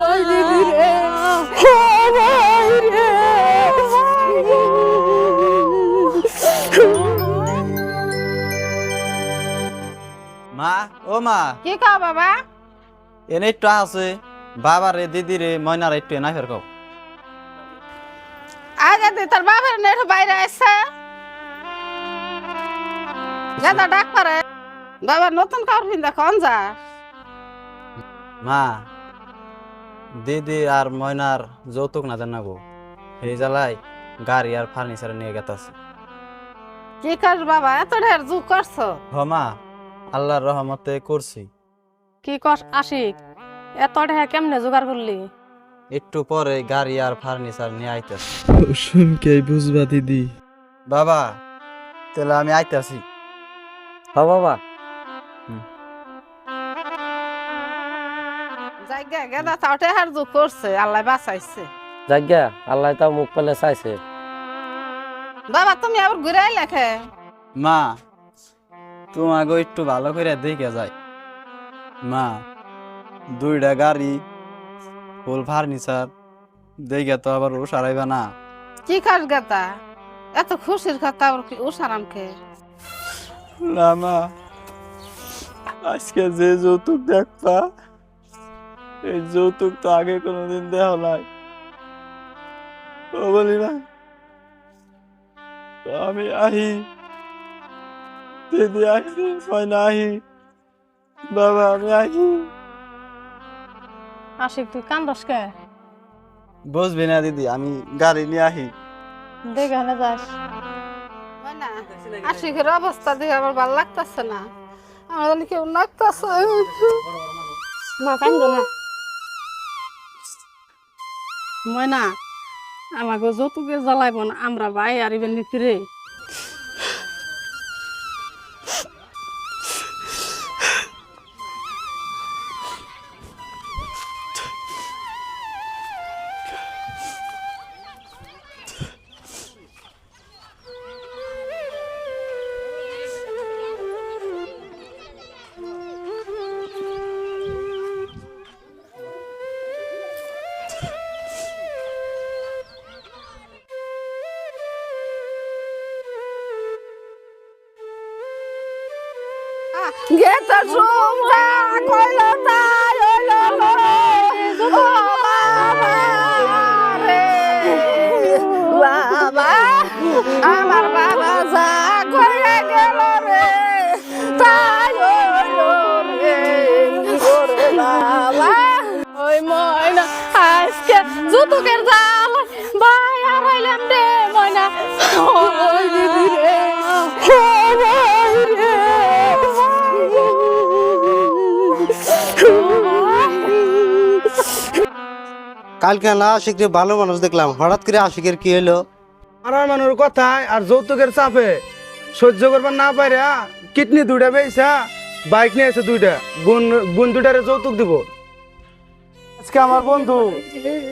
মা ও মা। কি কও বাবা? এনে একটু আছে। বাবা রে দিদি রে ময়না রে একটু এনা ফের কও। আগে দি তোর বাবার নেট বাইরে আসছে গাদা ডাক পারে। বাবা নতুন কাপড় পিন্দা কোন যা মা দিদি আর ময়নার যৌতুক না দেন না গো। এই জ্বালাই গাড়ি আর ফার্নিচার নিয়ে গেতাছে। কি কর বাবা? এত ঢের জু করছ। হ মা আল্লাহর রহমতে করছি। কি কর আশিক? এত ঢেকে কেমনে জোগাড় করলি? একটু পরে গাড়ি আর ফার্নিচার নিয়ে আইতেছে। শুনকে বুঝবা দিদি। বাবা তাহলে আমি আইতাছি। হ্যাঁ বাবা। জায়গা গাদা তাও ঢের জু করছে আল্লাহ বাঁচাইছে। জায়গা আল্লাহ তাও মুখ পেলে চাইছে। বাবা তুমি আবার ঘুরে আইলে খে মা তোমাকে একটু ভালো করে দেখে যায় মা দুইটা গাড়ি ফুল ফার্নিচার দেখে তো আবার ও সারাইবা না। কি কাজ গাতা এত খুশির কথা আবার কি উসারাম খে না মা আজকে যে যৌতুক দেখবা এই যৌতুক তো আগে কোনোদিন দেওয়া নাই। ও বলি না আমি আহি। দিদি আহি ময়না আহি। বাবা আমি আহি। আশিক তুই কান্দস কে? বুঝবি না দিদি আমি গাড়ি নিয়ে আহি। দেখে হলে যাস। না আশিকের অবস্থা দেখে আমার ভালো লাগতেছে না। আমার জানি কেউ লাগতেছে মা কান্দ না। ময়না আমাকে যৌতুকে জ্বালাইব না আমরা ভাই আর ইবেন নিতিরে গেত সুমরা কইল তাই হইল ও বাবা রে বাবা আমার বাবা যা কইয়া গেল রে তাই হইল রে ওরে বাবা ওই ময়না আজকে যৌতুকের জাল ভাই আর হইলাম রে ময়না কালকে না আশিকরে ভালো মানুষ দেখলাম হঠাৎ করে আশিকের কি হলো আর মানুষ কথায় আর যৌতুকের চাপে। সহ্য করবার না পারে কিডনি দুইটা বেইছা বাইক নিয়ে এসে দুইটা। বোন বোন দুইটারে যৌতুক দিব। আজকে আমার বন্ধু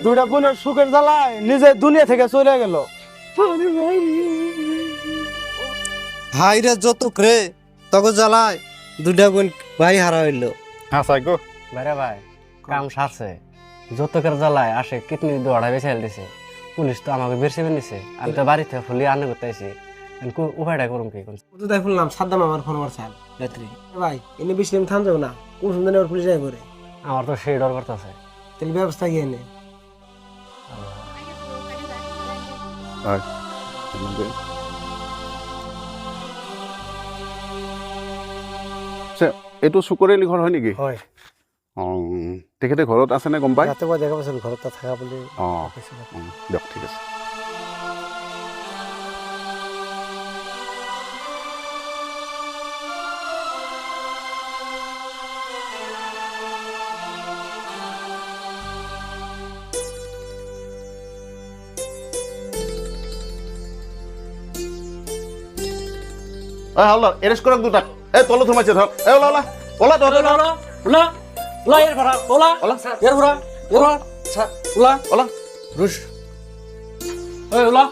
দুইটা বোনের সুখের জ্বালায় নিজে দুনিয়া থেকে চলে গেল। হাই রে যৌতুক রে তখন জ্বালায় দুইটা বোন ভাই হারা হইল। বাইরে ভাই কাম সারছে। যৌতুকের জ্বালায় আসে কিডনি দৌড়া বেছে দিছে পুলিশ তো আমাকে বেরসে নিছে। আমি তো বাড়িতে ফুলি আনে করতে আইছি। কো- উপায়টা করুম কি কোন তো তাই শুনলাম সাদ্দাম আমার ফোন মারছেন রাত্রি ভাই এনে বেশি দিন থাম যাব না। কোন সুন্দর ওর পুলিশ যাই করে? আমার তো সেই ডর করতেছে। তাহলে ব্যবস্থা গিয়ে এনে? আচ্ছা, এইটো চুকৰেলি ঘৰ হয় নেকি? হয়। তেখেতে ঘৰত আছেনে গম পাই? ৰাতিপুৱা দেখা পাইছিল ঘৰত থাকা বুলি অঁ। দিয়ক ঠিক আছে। হাওলা এরেস্ট কৰক দুটাক। এই তলত সোমাইছে ধৰক এই ওলা ওলা। ওলা ধৰ ওলা ওলা। ওলা ওলা এর ভরা ওলা। ওলা এর ভরা এর ভরা ওলা ওলা। রুশ। ওই ওলা।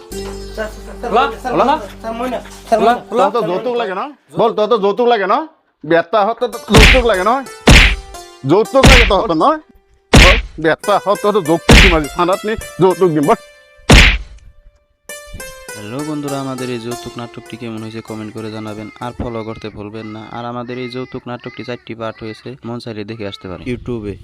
ওলা ওলা। ওলা তহঁতৰ যৌতুক লাগে ন? বল তহঁতৰ যৌতুক লাগে ন? বেটা হত যৌতুক লাগে নহয় যৌতুক লাগে তহঁতৰ নহয় বল বেটা হত তো যৌতুক দিম আজি। থানাত নি যৌতুক দিম বস হ্যালো বন্ধুরা, আমাদের এই যৌতুক নাটকটি কেমন হয়েছে কমেন্ট করে জানাবেন। আর ফলো করতে ভুলবেন না। আর আমাদের এই যৌতুক নাটকটি চারটি পার্ট হয়েছে, মন চাইলে দেখে আসতে পারেন। ইউটিউবে